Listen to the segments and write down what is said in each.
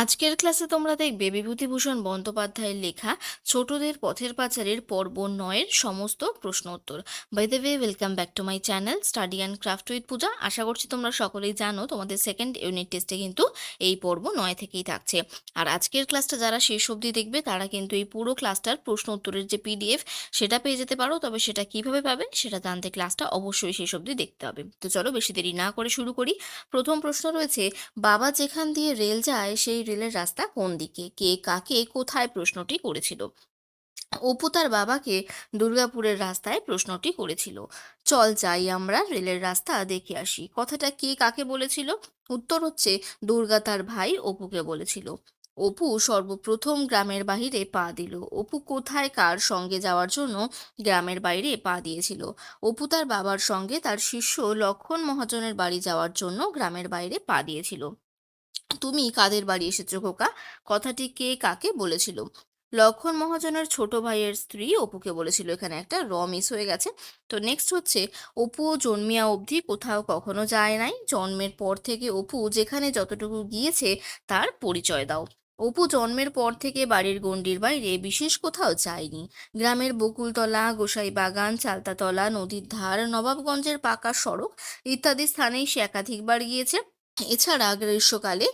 আজকের ক্লাসে তোমরা দেখবে বিভূতিভূষণ বন্দ্যোপাধ্যায়ের লেখা ছোটদের পথের পাচারের পর্ব নয়ের সমস্ত প্রশ্ন উত্তর by the way welcome back to my channel study and craft with Puja আশা করছি তোমরা সকলেই জানো তোমাদের সেকেন্ড ইউনিট টেস্টে কিন্তু এই পর্ব নয় থেকেই থাকছে। আর আজকের ক্লাসটা যারা শেষ অবধি দেখবে, তারা কিন্তু এই পুরো ক্লাসটার প্রশ্ন উত্তরের যে পিডিএফ সেটা পেয়ে যেতে পারো। তবে সেটা কীভাবে পাবে, সেটা জানতে ক্লাসটা অবশ্যই শেষ অবধি দেখতে হবে। তো চলো বেশি দেরি না করে শুরু করি। প্রথম প্রশ্ন রয়েছে, বাবা যেখান দিয়ে রেল যায়, সেই রেলের রাস্তা কোন দিকে? কে কাকে? কোথায় প্রশ্নটি করেছিল? অপু তার বাবাকে দুর্গাপুরের রাস্তায় প্রশ্নটি করেছিল। চল যাই আমরা রেলের রাস্তা, দেখে আসি। কথাটা কে কাকে বলেছিল? উত্তর হচ্ছে, দুর্গা তার ভাই অপুকে বলেছিল। অপু সর্বপ্রথম গ্রামের বাইরে পা দিল। অপু কোথায় কার সঙ্গে যাওয়ার জন্য গ্রামের বাইরে পা দিয়েছিল? অপু তার বাবার সঙ্গে তার শিষ্য লক্ষণ মহাজনের বাড়ি যাওয়ার জন্য গ্রামের বাইরে পা দিয়েছিল। তুমি কাদের বাড়ি এসেছ, খোকা? কথাটি কে কাকে বলেছিল? লক্ষণ মহাজনের ছোট ভাইয়ের স্ত্রী অপুকে বলেছিল, এখানে একটা র মিস হয়ে গেছে। তো নেক্সট হচ্ছে অপু জন্মিয়া অবধি কোথাও কখনো যায় নাই। জন্মের পর থেকে অপু যেখানে যতটুকু গিয়েছে, তার পরিচয় দাও। অপু জন্মের পর থেকে বাড়ির গণ্ডির বাইরে বিশেষ কোথাও যায়নি। গ্রামের বকুলতলা, গোসাই বাগান, চালতাতলা, নদীর ধার, নবাবগঞ্জের পাকা সড়ক ইত্যাদি স্থানেই সে একাধিকবার গিয়েছে। এছাড়া গ্রীষ্মকালে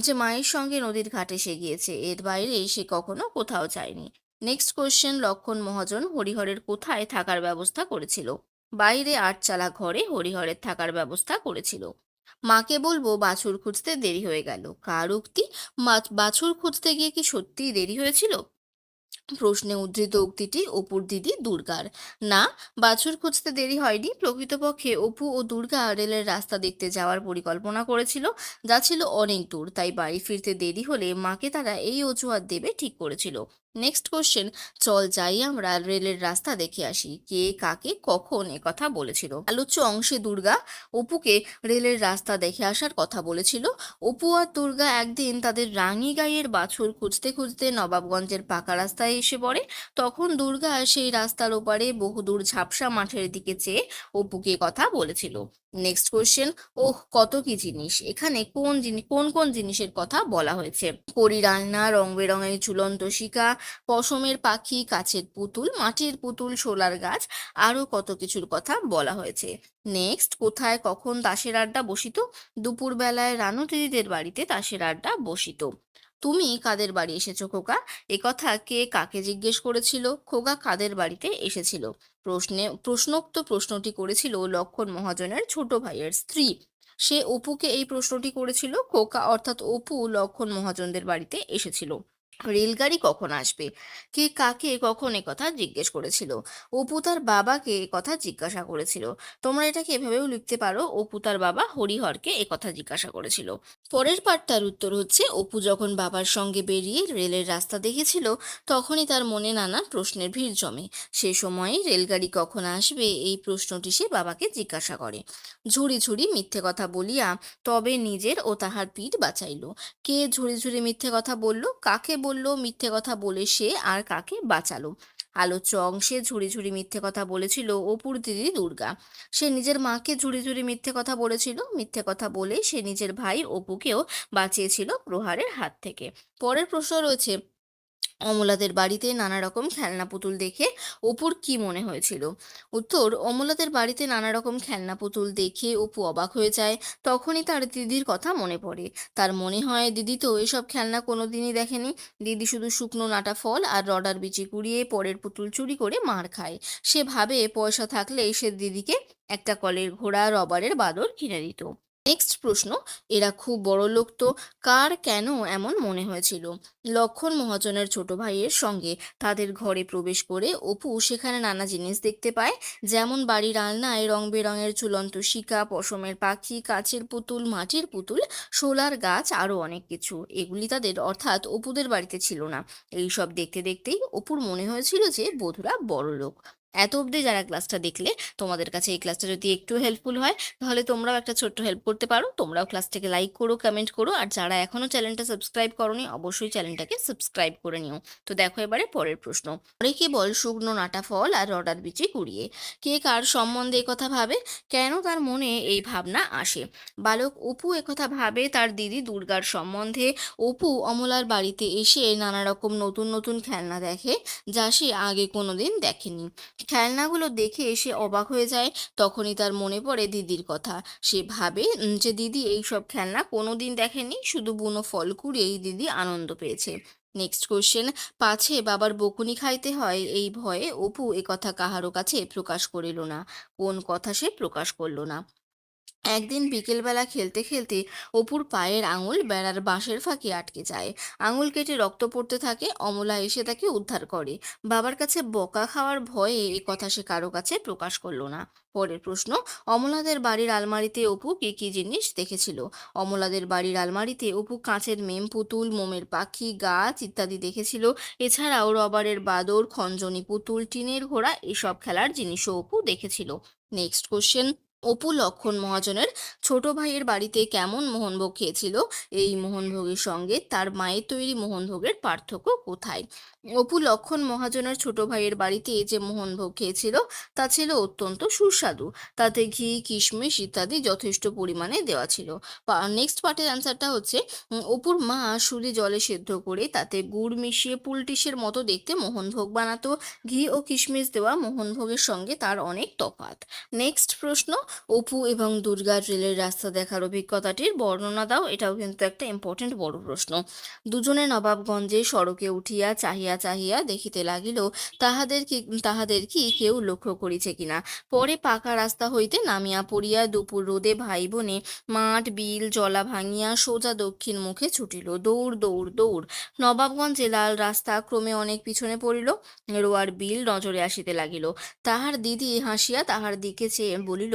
যে মায়ের সঙ্গে নদীর ঘাটে সে গিয়েছে, এর বাইরে সে কখনো কোথাও যায়নি। নেক্সট কোশ্চেন লক্ষণ মহাজন হরিহরের কোথায় থাকার ব্যবস্থা করেছিল? বাইরে আটচালা ঘরে হরিহরের থাকার ব্যবস্থা করেছিল। মাকে বলব, বাছুর খুঁজতে দেরি হয়ে গেল। কার উক্তি? বাছুর খুঁজতে গিয়ে কি সত্যিই দেরি হয়েছিল? প্রশ্নে উদ্ধৃত উক্তিটি, অপুর দিদি দুর্গার। না, বাছুর খুঁজতে দেরি হয়নি। প্রকৃতপক্ষে অপু ও দুর্গা রেলের রাস্তা দেখতে যাওয়ার পরিকল্পনা করেছিল। যা ছিল অনেক দূর, তাই বাড়ি ফিরতে দেরি হলে মাকে তারা এই অজুহাত দেবে ঠিক করেছিল। নেক্সট কোশ্চেন চল যাই আমরা রেলের রাস্তা দেখে আসি। কে, কাকে, কখন কথা বলেছিল? আলোচ্য অংশে দুর্গা। অপুকে রেলের রাস্তা দেখে আসার কথা বলেছিল। অপু আর দুর্গা একদিন তাদের রাঙি গাইয়ের বাছুর খুঁজতে খুঁজতে নবাবগঞ্জের পাকা রাস্তায় এসে পড়ে। তখন দুর্গা সেই রাস্তার ওপারে বহুদূর ঝাপসা মাঠের দিকে চেয়ে অপুকে কথা বলেছিল। নেক্সট কোয়েশ্চেন ওহ, কত কি জিনিস? এখানে কোন জিনিস কোন কোন জিনিসের কথা বলা হয়েছে? কড়ি রান্না, রং বেরঙের ঝুলন্ত শিকা, পশমের পাখি, কাছের পুতুল, মাটির পুতুল সোলার গাছ, আরও কত কিছুর কথা বলা হয়েছে। নেক্সট কোথায় কখন তাসের আড্ডা বসিত? দুপুরবেলায় রানু দিদিদের বাড়িতে তাসের আড্ডা বসিত। তুমি কাদের বাড়ি এসেছ, খোকা? এ কথা কে কাকে জিজ্ঞেস করেছিল? খোকা কাদের বাড়িতে এসেছিল? প্রশ্নে, প্রশ্নোক্ত প্রশ্নটি করেছিল লক্ষণ মহাজনের ছোট ভাইয়ের স্ত্রী। সে অপুকে এই প্রশ্নটি করেছিল খোকা, অর্থাৎ অপু লক্ষণ মহাজনদের বাড়িতে এসেছিল। রেলগাড়ি কখন আসবে? কে কাকে কখন কথা জিজ্ঞেস করেছিল? অপু তার বাবাকে কথা জিজ্ঞাসা করেছিল। তোমরা এটাকে এভাবেও লিখতে পারো, অপু তার বাবা হরিহরকে কথা জিজ্ঞাসা করেছিল। পরের পার্টটার উত্তর হচ্ছে, অপু যখন বাবার সঙ্গে বেরিয়ে রেলের রাস্তা দেখেছিল, তখনই তার মনে নানা প্রশ্নের ভিড় জমে। সে সময়ে রেলগাড়ি কখন আসবে, এই প্রশ্নটি সে বাবাকে জিজ্ঞাসা করে। ঝুড়ি ঝুড়ি মিথ্যে কথা বলিয়া তবে নিজের ও তাহার পিঠ বাঁচাইল। কে ঝুড়ি ঝুড়ি মিথ্যে কথা বলল? কাকে বলল, মিথ্যে কথা বলে সে আর কাকে বাঁচালো? আলোচ্য অংশে ঝুড়ি ঝুড়ি মিথ্যে কথা বলেছিল অপুর দিদি দুর্গা। সে নিজের মাকে ঝুড়ি ঝুড়ি মিথ্যে কথা বলেছিল। মিথ্যে কথা বলে সে নিজের ভাই অপুকেও বাঁচিয়েছিল প্রহারের হাত থেকে। পরের প্রশ্ন রয়েছে অমলাদের বাড়িতে নানা রকম খেলনা পুতুল দেখে অপুর কি মনে হয়েছিল? উত্তর, অমলাদের বাড়িতে নানা রকম খেলনা পুতুল দেখে অপু অবাক হয়ে যায়। তখনই তার দিদির কথা মনে পড়ে। তার মনে হয়, দিদি তো এসব খেলনা কোনোদিনই দেখেনি। দিদি শুধু শুকনো নাটা ফল আর রডার বিচি কুড়িয়ে পরের পুতুল চুরি করে মার খায়। সে ভাবে পয়সা থাকলে সে দিদিকে একটা কলের ঘোড়া, রবারের বাদর কিনে দিত। নেক্সট প্রশ্ন, এরা খুব বড় লোক তো, কার কেন এমন মনে হয়েছিল? লক্ষণ মহাজনের ছোট ভাইয়ের সঙ্গে তাদের ঘরে প্রবেশ করে অপু সেখানে নানা জিনিস দেখতে পায়, যেমন বাড়ির আলনায় রং বেরঙের ঝুলন্ত শিকা, পশমের পাখি, কাচের পুতুল, মাটির পুতুল, শোলার গাছ আরও অনেক কিছু। এগুলি তাদের অর্থাৎ অপুদের বাড়িতে ছিল না। এই সব দেখতে দেখতেই অপুর মনে হয়েছিল যে বধুরা বড় লোক এত অবধি যারা ক্লাসটা দেখলে, তোমাদের কাছে এই ক্লাসটা যদি একটু হেল্পফুল হয়, তাহলে তোমরাও একটা ছোট্ট হেল্প করতে পারো। তোমরাও ক্লাসটাকে লাইক করো কমেন্ট করো, আর যারা এখনও চ্যানেলটা সাবস্ক্রাইব করোনি, অবশ্যই চ্যানেলটাকে সাবস্ক্রাইব করে নিও। তো দেখো এবারে পরের প্রশ্ন। অনেকে বল শুকনো নাটা ফল আর রডার বিচি কুড়িয়ে। কে কার সম্বন্ধে এ কথা ভাবে? কেন তার মনে এই ভাবনা আসে? বালক অপু একথা ভাবে, তার দিদি দুর্গার সম্বন্ধে। অপু অমলার বাড়িতে এসে নানা রকম নতুন নতুন খেলনা দেখে, যা সে আগে কোনোদিন দেখেনি। খেলনাগুলো দেখে সে অবাক হয়ে যায়। তখনই তার মনে পড়ে দিদির কথা। সে ভাবে যে দিদি এই সব খেলনা কোনোদিন দেখেনি, শুধু বুনো ফল কুড়িয়েই দিদি আনন্দ পেয়েছে। নেক্সট কোশ্চেন পাছে বাবার বকুনি খাইতে হয়? এই ভয়ে অপু একথা কাহারও কাছে প্রকাশ করিল না। কোন কথা সে প্রকাশ করল না। একদিন বিকেলবেলা খেলতে খেলতে অপুর পায়ের আঙুল বেড়ার বাঁশের ফাঁকে আটকে যায়। আঙুল কেটে রক্ত পড়তে থাকে, অমলা এসে তাকে উদ্ধার করে। বাবার কাছে বকা খাওয়ার ভয়ে এ কথা সে কারও কাছে প্রকাশ করল না। পরের প্রশ্ন, অমলাদের বাড়ির আলমারিতে অপু কি কি জিনিস দেখেছিল? অমলাদের বাড়ির আলমারিতে অপু কাঁচের মেম পুতুল, মোমের পাখি, গাছ ইত্যাদি দেখেছিল। এছাড়াও রবারের বাদর, খঞ্জনি পুতুল, টিনের ঘোড়া, এসব খেলার জিনিসও অপু দেখেছিল। নেক্সট কোশ্চেন অপু লক্ষণ মহাজনের ছোট ভাইয়ের বাড়িতে কেমন মোহনভোগ খেয়েছিল? এই মোহনভোগের সঙ্গে তার মায়ের তৈরি মোহনভোগের পার্থক্য কোথায়? অপু লক্ষণ মহাজনের ছোট ভাইয়ের বাড়িতে যে মোহনভোগ খেয়েছিল, তা ছিল অত্যন্ত সুস্বাদু। তাতে ঘি, কিশমিশ ইত্যাদি যথেষ্ট পরিমাণে দেওয়া ছিল। নেক্সট পার্টের অ্যান্সারটা হচ্ছে অপুর মা শুলি জলে সেদ্ধ করে তাতে গুড় মিশিয়ে পুলটিসের মতো দেখতে মোহনভোগ বানাতো। ঘি ও কিশমিশ দেওয়া মোহনভোগের সঙ্গে তার অনেক তফাৎ। নেক্সট প্রশ্ন অপু এবং দুর্গা রেলের রাস্তা দেখার অভিজ্ঞতাটির বর্ণনা দাও, এটাও কিন্তু একটা ইম্পর্টেন্ট বড় প্রশ্ন। দুজনে নবাবগঞ্জে সড়কে উঠিয়া চাহিয়া চাহিয়া দেখিতে লাগিল, তাহাদের কি তাহাদের কি কেউ লক্ষ্য করিছে কিনা। পরে পাকা রাস্তা হইতে নামিয়া পড়িয়া দুপুর রোদে ভাই বোনে মাঠ, বিল, জলা ভাঙিয়া সোজা দক্ষিণ মুখে ছুটিল। দৌড় দৌড় দৌড়। নবাবগঞ্জে লাল রাস্তা ক্রমে অনেক পিছনে পড়িল রোয়ার বিল নজরে আসিতে লাগিল। তাহার দিদি হাসিয়া তাহার দিকে চেয়ে বলিল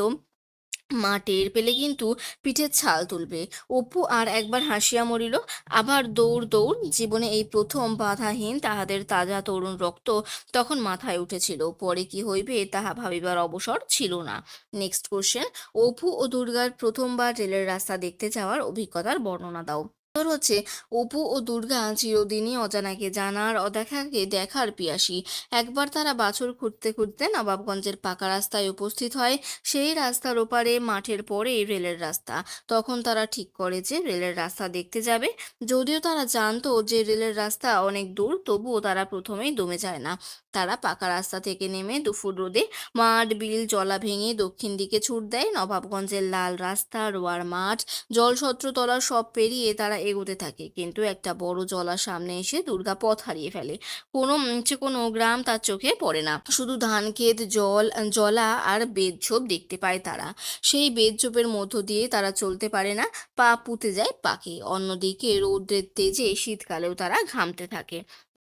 মা টের পেলে কিন্তু পিঠের ছাল তুলবে। অপু আর একবার হাসিয়া মরিল, আবার দৌড় দৌড়, জীবনে এই প্রথম বাধাহীন তাহাদের তাজা তরুণ রক্ত তখন মাথায় উঠেছিল। পরে কি হইবে তাহা ভাবিবার অবসর ছিল না। নেক্সট কোশ্চেন অপু ও দুর্গার প্রথমবার রেলের রাস্তা দেখতে যাওয়ার অভিজ্ঞতার বর্ণনা দাও। উত্তর হচ্ছে, অপু ও দুর্গা চিরদিনই অজানাকে জানার অদেখাকে দেখার পিয়াসী। একবার তারা বাছুর খুঁড়তে খুঁড়তে নবাবগঞ্জের পাকা রাস্তায় উপস্থিত হয়। সেই রাস্তার ওপারে মাঠের পরেই রেলের রাস্তা। তখন তারা ঠিক করে যে রেলের রাস্তা দেখতে যাবে। যদিও তারা জানতো যে রেলের রাস্তা অনেক দূর, তবুও তারা প্রথমেই দমে যায় না। তারা পাকা রাস্তা থেকে নেমে দুপুর রোদে মাঠ, বিল, জলা ভেঙে দক্ষিণ দিকে ছুট দেয় নবাবগঞ্জের লাল রাস্তা, রোয়ার মাঠ জলছত্রতলা সব পেরিয়ে তারা এগোতে থাকে। কিন্তু একটা বড় জলার সামনে এসে দুর্গা পথ হারিয়ে ফেলে। কোনো যে কোনো গ্রাম তার চোখে পড়ে না। শুধু ধান ক্ষেত, জল, জলা আর বেদঝোপ দেখতে পায় তারা। সেই বেদঝোপের মধ্য দিয়ে তারা চলতে পারে না। পা পুঁতে যায় পাকে অন্যদিকে রৌদ্রের তেজে শীতকালেও তারা ঘামতে থাকে।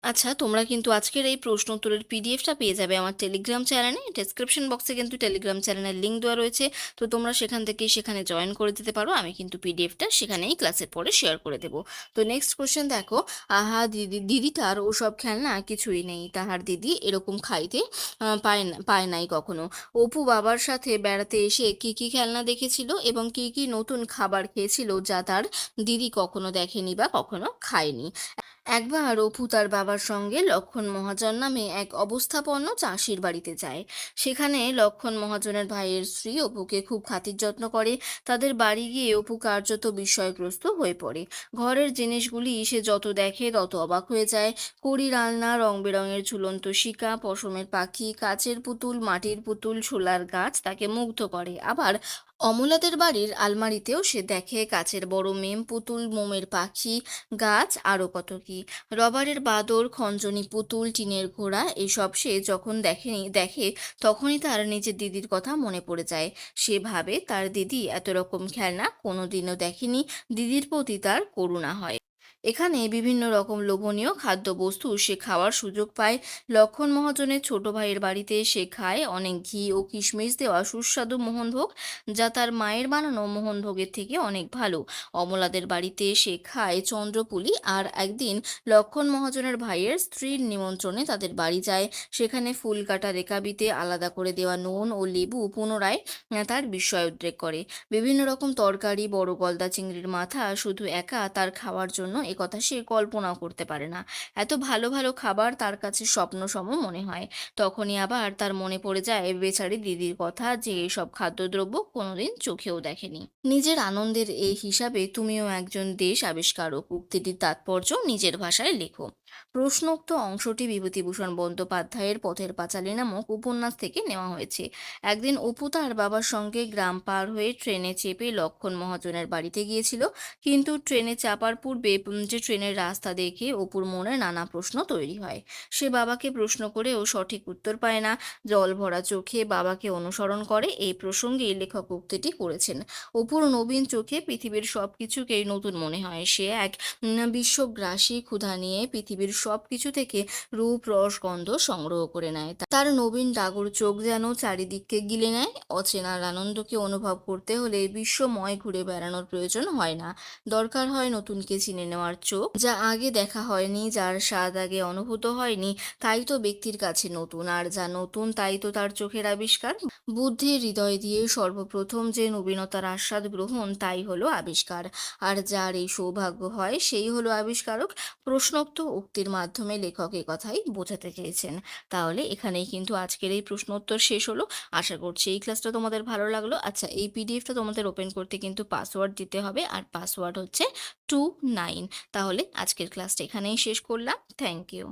আচ্ছা তোমরা কিন্তু আজকের এই প্রশ্ন উত্তরের পিডিএফটা পেয়ে যাবে আমার টেলিগ্রাম চ্যানেলে ডেসক্রিপশন বক্সে কিন্তু টেলিগ্রাম চ্যানেলের লিঙ্ক দেওয়া রয়েছে। তো তোমরা সেখান থেকেই সেখানে জয়েন করে দিতে পারো। আমি কিন্তু পিডিএফটা সেখানেই ক্লাসের পরে শেয়ার করে দেবো। তো নেক্সট কোশ্চেন দেখো। আহা, দিদি, দিদিটার ওসব খেলনা কিছুই নেই। তাহার দিদি এরকম খাইতে পায় না, পায় নাই কখনো। অপু বাবার সাথে বেড়াতে এসে কি কি খেলনা দেখেছিল এবং কি কি নতুন খাবার খেয়েছিল যা তার দিদি কখনো দেখেনি বা কখনো খায়নি? একবার অপু তার বাবার সঙ্গে লক্ষণ মহাজন নামে এক অবস্থাপন্ন চাষির বাড়িতে যায়। সেখানে লক্ষণ মহাজনের ভাইয়ের স্ত্রী অপুকে খুব খাতির যত্ন করে। তাদের বাড়ি গিয়ে অপু কার্যত বিস্ময়গ্রস্ত হয়ে পড়ে। ঘরের জিনিসগুলি সে যত দেখে তত অবাক হয়ে যায়। কড়ি রালনা রং বেরঙের ঝুলন্ত শিকা, পশমের পাখি, কাচের পুতুল, মাটির পুতুল, ছোলার গাছ তাকে মুগ্ধ করে। আবার অমলাদের বাড়ির আলমারিতেও সে দেখে কাচের বড় মেম, পুতুল, মোমের পাখি, গাছ, আরও কত কি। রবারের বাদর, খঞ্জনি পুতুল, টিনের ঘোড়া, এসব সে যখন দেখেনি দেখে তখনই তার নিজের দিদির কথা মনে পড়ে যায়। সে ভাবে তার দিদি এত রকম খেলনা কোনোদিনও দেখেনি। দিদির প্রতি তার করুণা হয়। এখানে বিভিন্ন রকম লোভনীয় খাদ্যবস্তু সে খাওয়ার সুযোগ পায়। লক্ষণ মহাজনের ছোট ভাইয়ের বাড়িতে সে খায়। অনেক ঘি ও কিশমিশ দেওয়া সুস্বাদু মোহনভোগ, যা তার মায়ের বানানো মোহনভোগের থেকে অনেক ভালো। অমলাদের বাড়িতে সে খায় চন্দ্রপুলি আর একদিন লক্ষণ মহাজনের ভাইয়ের স্ত্রীর নিমন্ত্রণে তাদের বাড়ি যায়। সেখানে ফুল কাটা রেকাবিতে আলাদা করে দেওয়া নুন ও লেবু পুনরায় তার বিস্ময় উদ্রেক করে। বিভিন্ন রকম তরকারি, বড় গলদা চিংড়ির মাথা শুধু একা তার খাওয়ার জন্য একথা সে কল্পনাও করতে পারে না। এত ভালো ভালো খাবার তার কাছে স্বপ্ন সম মনে হয়। তখনই আবার তার মনে পড়ে যায় বেচারি দিদির কথা যে এসব খাদ্যদ্রব্য কোনোদিন চোখেও দেখেনি। নিজের আনন্দের এই হিসাবে তুমিও একজন দেশ আবিষ্কারক। উক্তিটির তাৎপর্য নিজের ভাষায় লেখো। প্রশ্নোক্ত অংশটি বিভূতিভূষণ বন্দ্যোপাধ্যায়ের পথের পাঁচালী নামক উপন্যাস থেকে নেওয়া হয়েছে। একদিন অপু তার বাবার সঙ্গে গ্রাম পার হয়ে ট্রেনে চেপে লক্ষণ মহাজনের বাড়িতে গিয়েছিল। কিন্তু ট্রেনে চাপার পূর্বে যে ট্রেনের রাস্তা দেখে অপুর মনে নানা প্রশ্ন তৈরি হয়। সে বাবাকে প্রশ্ন করেও সঠিক উত্তর পায় না। জল ভরা চোখে বাবাকে অনুসরণ করে এই প্রসঙ্গেই লেখক উক্তিটি করেছেন। অপুর নবীন চোখে পৃথিবীর সব কিছুকেই নতুন মনে হয়। সে এক বিশ্বগ্রাসী ক্ষুধা নিয়ে পৃথিবীর সব কিছু থেকে রূপ, রস, গন্ধ সংগ্রহ করে নেয়। তার নবীন ডাগর চোখ যেন চারিদিককে গিলে নেয়। অচেনার আনন্দকে অনুভব করতে হলে বিশ্বময় ঘুরে বেড়ানোর প্রয়োজন হয় না। দরকার হয় নতুনকে চিনে নেওয়ার চোখ, যা আগে দেখা হয়নি, যার স্বাদ আগে অনুভূত হয়নি, তাই তো ব্যক্তির কাছে নতুন, আর যা নতুন তাই তো তার চোখের আবিষ্কার। বুদ্ধির হৃদয় দিয়ে সর্বপ্রথম যে নবীনতার আস্বাদ গ্রহণ, তাই হলো আবিষ্কার। আর যার এই সৌভাগ্য হয়, সেই হলো আবিষ্কারক, প্রশ্নোক্ত উক্তির মাধ্যমে লেখক এ কথাই বোঝাতে চেয়েছেন। তাহলে এখানেই কিন্তু আজকের এই প্রশ্নোত্তর শেষ হলো। আশা করছি এই ক্লাসটা তোমাদের ভালো লাগল। আচ্ছা এই পিডিএফটা তোমাদের ওপেন করতে কিন্তু পাসওয়ার্ড দিতে হবে। আর পাসওয়ার্ড হচ্ছে টু নাইন তাহলে আজকের ক্লাসটা এখানেই শেষ করলাম। Thank you